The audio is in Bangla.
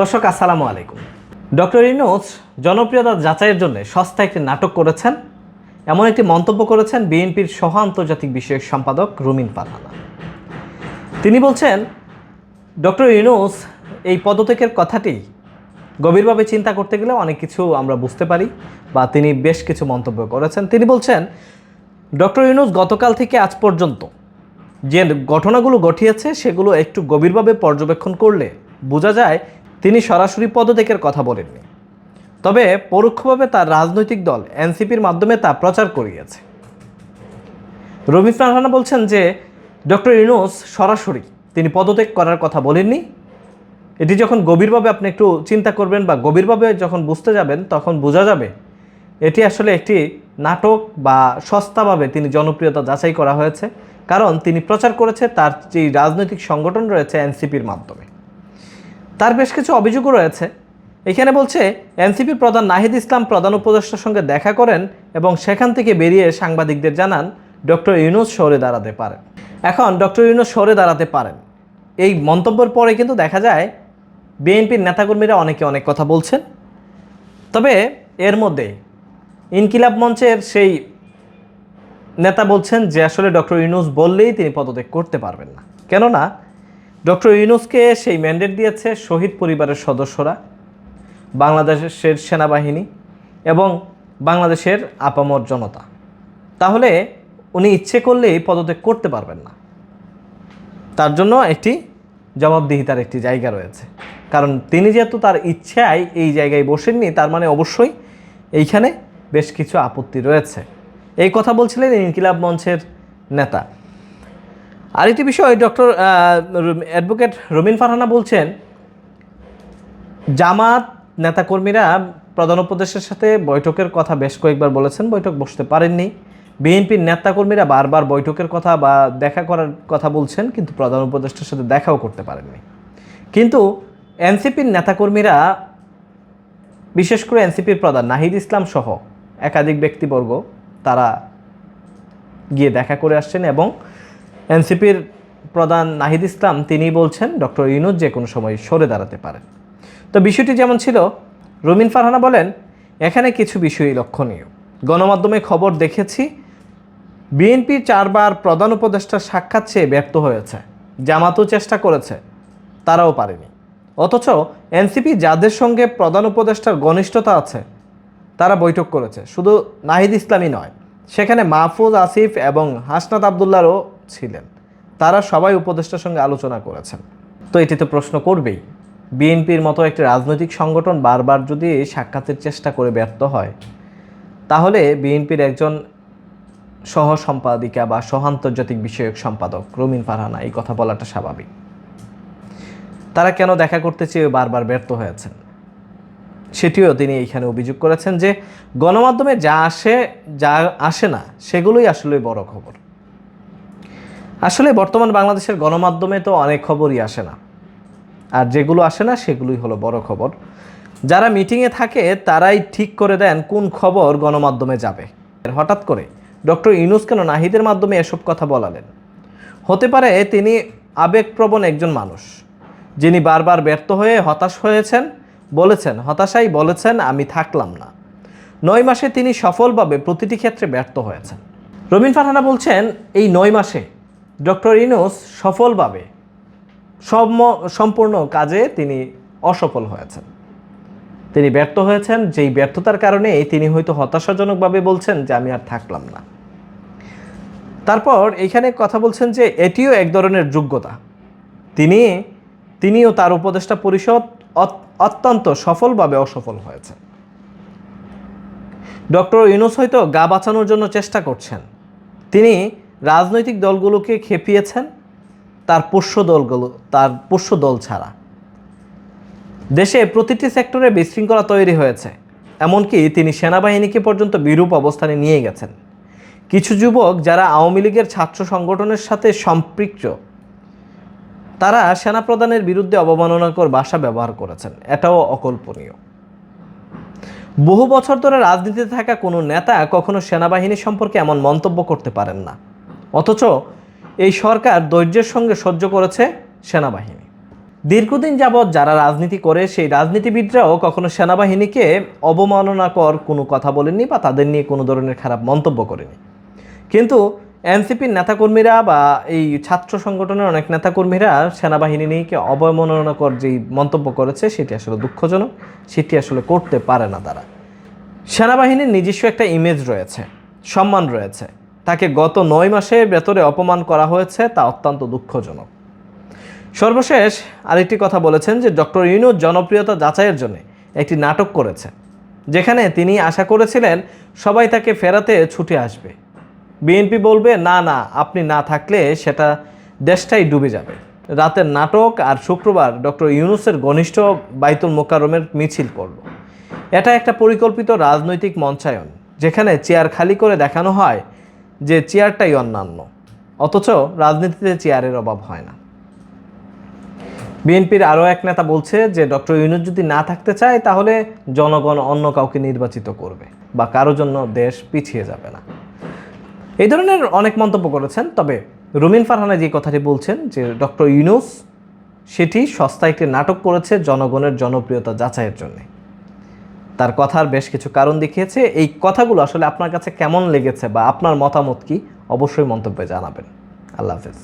দর্শক, আসসালামু আলাইকুম। ডক্টর ইনোজ জনপ্রিয়তা যাচাইয়ের জন্য সস্তা একটি নাটক করেছেন। এমন একটি মন্তব্য করেছেন বিএনপির সহ আন্তর্জাতিক বিষয়ক সম্পাদক রুমিন ফারহানা। তিনি বলছেন, ডক্টর ইউনুস, এই পদত্যাগের কথাটি গভীরভাবে চিন্তা করতে গেলে অনেক কিছু আমরা বুঝতে পারি বা তিনি বেশ কিছু মন্তব্য করেছেন। তিনি বলছেন, ডক্টর ইউনুস গতকাল থেকে আজ পর্যন্ত যে ঘটনাগুলো ঘটিয়েছে সেগুলো একটু গভীরভাবে পর্যবেক্ষণ করলে বোঝা যায় তিনি সরাসরি পদত্যাগের কথা বলেননি। তবে পরোক্ষভাবে তার রাজনৈতিক দল এনসিপির মাধ্যমে তা প্রচার করিয়েছে। রবি ফারহানা বলছেন যে, ডক্টর ইউনুস সরাসরি তিনি পদত্যাগ করার কথা বলেননি। এটি যখন গভীরভাবে আপনি একটু চিন্তা করবেন বা গভীরভাবে যখন বুঝতে যাবেন, তখন বোঝা যাবে, এটি আসলে একটি নাটক বা সস্তাভাবে তিনি জনপ্রিয়তা যাচাই করা হয়েছে। কারণ তিনি প্রচার করেছে তার যে রাজনৈতিক সংগঠন রয়েছে এনসিপির মাধ্যমে। তার বেশ কিছু অভিযোগও রয়েছে। এখানে বলছে এনসিপির প্রধান নাহিদ ইসলাম প্রধান উপদেষ্টার সঙ্গে দেখা করেন এবং সেখান থেকে বেরিয়ে সাংবাদিকদের জানান, ডক্টর ইউনুস সরে দাঁড়াতে পারেন। এখন ডক্টর ইউনুস সরে দাঁড়াতে পারেন। এই মন্তব্যের পরে কিন্তু দেখা যায়, বিএনপির নেতাকর্মীরা অনেকে অনেক কথা বলছেন। তবে এর মধ্যে ইনকিলাব মঞ্চের সেই নেতা বলছেন যে, আসলে ডক্টর ইউনুস বললেই তিনি পদত্যাগ করতে পারবেন না। কেননা ডক্টর ইউনুসকে সেই ম্যান্ডেট দিয়েছে শহীদ পরিবারের সদস্যরা, বাংলাদেশের সেনাবাহিনী এবং বাংলাদেশের আপামর জনতা। তাহলে উনি ইচ্ছে করলেই পদত্যাগ করতে পারবেন না। তার জন্য একটি জবাবদিহিতার একটি জায়গা রয়েছে। কারণ তিনি যেহেতু তার ইচ্ছায় এই জায়গায় বসেননি, তার মানে অবশ্যই এইখানে বেশ কিছু আপত্তি রয়েছে। এই কথা বলছিলেন ইনকিলাব মঞ্চের নেতা। আরেকটি বিষয়, ডক্টর অ্যাডভোকেট রবিন ফারহানা বলছেন, জামাত নেতাকর্মীরা প্রধান উপদেশের সাথে বৈঠকের কথা বেশ কয়েকবার বলেছেন, বৈঠক বসতে পারেননি। বিএনপির নেতাকর্মীরা বারবার বৈঠকের কথা বা দেখা করার কথা বলছেন, কিন্তু প্রধান উপদেষ্টার সাথে দেখাও করতে পারেননি। কিন্তু এনসিপির নেতাকর্মীরা, বিশেষ করে এনসিপির প্রধান নাহিদ ইসলাম সহ একাধিক ব্যক্তিবর্গ, তারা গিয়ে দেখা করে আসছেন এবং এনসিপির প্রধান নাহিদ ইসলাম, তিনি বলছেন, ডক্টর ইউনুস যে কোনো সময় সরে দাঁড়াতে পারেন তো বিষয়টি যেমন ছিল, রুমিন ফারহানা বলেন, এখানে কিছু বিষয়ই লক্ষণীয়। গণমাধ্যমে খবর দেখেছি বিএনপি চারবার প্রধান উপদেষ্টার সাক্ষাৎ চেয়ে ব্যর্থ হয়েছে, জামাতও চেষ্টা করেছে, তারাও পারেনি। অথচ এনসিপি যাদের সঙ্গে প্রধান উপদেষ্টার ঘনিষ্ঠতা আছে, তারা বৈঠক করেছে। শুধু নাহিদ ইসলামই নয়, সেখানে মাহফুজ আসিফ এবং হাসনাত আবদুল্লাহরও ছিলেন। তারা সবাই উপদেষ্টার সঙ্গে আলোচনা করেছেন। তো এটি তো প্রশ্ন করবেই। বিএনপির মতো একটি রাজনৈতিক সংগঠন বারবার যদি সাক্ষাতের চেষ্টা করে ব্যর্থ হয়, তাহলে বিএনপির একজন সহ সম্পাদিকা বা সহ আন্তর্জাতিক বিষয়ক সম্পাদক রমিন ফারহানা এই কথা বলাটা স্বাভাবিক। তারা কেন দেখা করতে চেয়ে বারবার ব্যর্থ হয়েছেন? সেটিও তিনি এইখানে অভিযোগ করেছেন যে গণমাধ্যমে যা আসে যা আসে না, সেগুলোই আসলে বড় খবর। আসলে বর্তমান বাংলাদেশের গণমাধ্যমে তো অনেক খবরই আসে না। আর যেগুলো আসে না, সেগুলোই হলো বড় খবর। যারা মিটিংয়ে থাকে, তারাই ঠিক করে দেন কোন খবর গণমাধ্যমে যাবে। হঠাৎ করে ডক্টর ইউনুস কেন নাহিদের মাধ্যমে এসব কথা বলালেন? হতে পারে তিনি আবেগপ্রবণ একজন মানুষ, যিনি বারবার ব্যর্থ হয়ে হতাশ হয়েছেন, বলেছেন, হতাশাই বলেছেন, আমি থাকলাম না। নয় মাসে তিনি সফলভাবে প্রতিটি ক্ষেত্রে ব্যর্থ হয়েছেন। রবিন ফারহানা বলছেন, এই নয় মাসে ডক্টর ইনোস সফলভাবে সম, সম্পূর্ণ কাজে তিনি অসফল হয়েছেন। তিনি ব্যর্থ হয়েছেন, যেই ব্যর্থতার কারণে তিনি হয়তো হতাশাজনকভাবে বলছেন যে আমি আর থাকলাম না। তারপর এখানে কথা বলছেন যে এটিও এক ধরনের যোগ্যতা। তিনি, তিনিও তার উপদেষ্টা পরিষদ অত- অত্যন্ত সফলভাবে অসফল হয়েছেন। ডক্টর ইউনুস হয়তো গা বাঁচানোর জন্য চেষ্টা করছেন। তিনি রাজনৈতিক দলগুলোকে খেপিয়েছেন, তার পোষ্য দলগুলো, তার পোষ্য দল ছাড়া। দেশে প্রতিটি সেক্টরে বিশৃঙ্খলা তৈরি হয়েছে, এমনকি তিনি সেনাবাহিনীকে পর্যন্ত বিরূপ অবস্থানে নিয়ে গেছেন। কিছু যুবক যারা আওয়ামী লীগের ছাত্র সংগঠনের সাথে সম্পৃক্ত, তারা সেনাপ্রধানের বিরুদ্ধে অবমাননাকর ভাষা ব্যবহার করেছেন। এটাও অকল্পনীয়। বহু বছর ধরে রাজনীতিতে থাকা কোনো নেতা কখনো সেনাবাহিনী সম্পর্কে এমন মন্তব্য করতে পারেন না। অথচ এই সরকার ধৈর্যের সঙ্গে সহ্য করেছে সেনাবাহিনী। দীর্ঘদিন যাবৎ যারা রাজনীতি করে, সেই রাজনীতিবিদরাও কখনো সেনাবাহিনীকে অবমাননাকর কোনো কথা বলেননি বা তাদের নিয়ে কোনো ধরনের খারাপ মন্তব্য করেনি কিন্তু এনসিপির নেতাকর্মীরা বা এই ছাত্র সংগঠনের অনেক নেতাকর্মীরা সেনাবাহিনী নিয়ে অবমাননাকর যেই মন্তব্য করেছে, সেটি আসলে দুঃখজনক, সেটি আসলে করতে পারে না তারা। সেনাবাহিনীর নিজস্ব একটা ইমেজ রয়েছে, সম্মান রয়েছে। তাকে গত নয় মাসে ভেতরে অপমান করা হয়েছে, তা অত্যন্ত দুঃখজনক। সর্বশেষ আরেকটি কথা বলেছেন যে ডক্টর ইউনুস জনপ্রিয়তা যাচাইয়ের জন্য একটি নাটক করেছে যেখানে তিনি আশা করেছিলেন সবাই তাকে ফেরাতে ছুটে আসবে। বিএনপি বলবে, না না, আপনি না থাকলে সেটা দেশটাই ডুবে যাবে। রাতের নাটক আর শুক্রবার ডক্টর ইউনুসের ঘনিষ্ঠ বাইতুল মোকারমের মিছিল করল। এটা একটা পরিকল্পিত রাজনৈতিক মঞ্চায়ন, যেখানে চেয়ার খালি করে দেখানো হয় যে চেয়ারটাই অন্যান্য, অথচ রাজনীতিতে চেয়ারের অভাব হয় না। বিএনপির আরও এক নেতা বলছে যে, ডক্টর ইউনুস যদি না থাকতে চায়, তাহলে জনগণ অন্য কাউকে নির্বাচিত করবে বা কারও জন্য দেশ পিছিয়ে যাবে না। এই ধরনের অনেক মন্তব্য করেছেন, তবে রুমিন ফারহানা যে কথাটি বলছেন যে, ডক্টর ইউনুস, সেটি সস্তা একটি নাটক করেছে জনগণের জনপ্রিয়তা যাচাইয়ের জন্য। তার কথার বেশ কিছু কারণ দেখিয়েছে। এই কথাগুলো আসলে আপনার কাছে কেমন লেগেছে বা আপনার মতামত কি? অবশ্যই মন্তব্যে জানাবেন। আল্লাহ হাফেজ।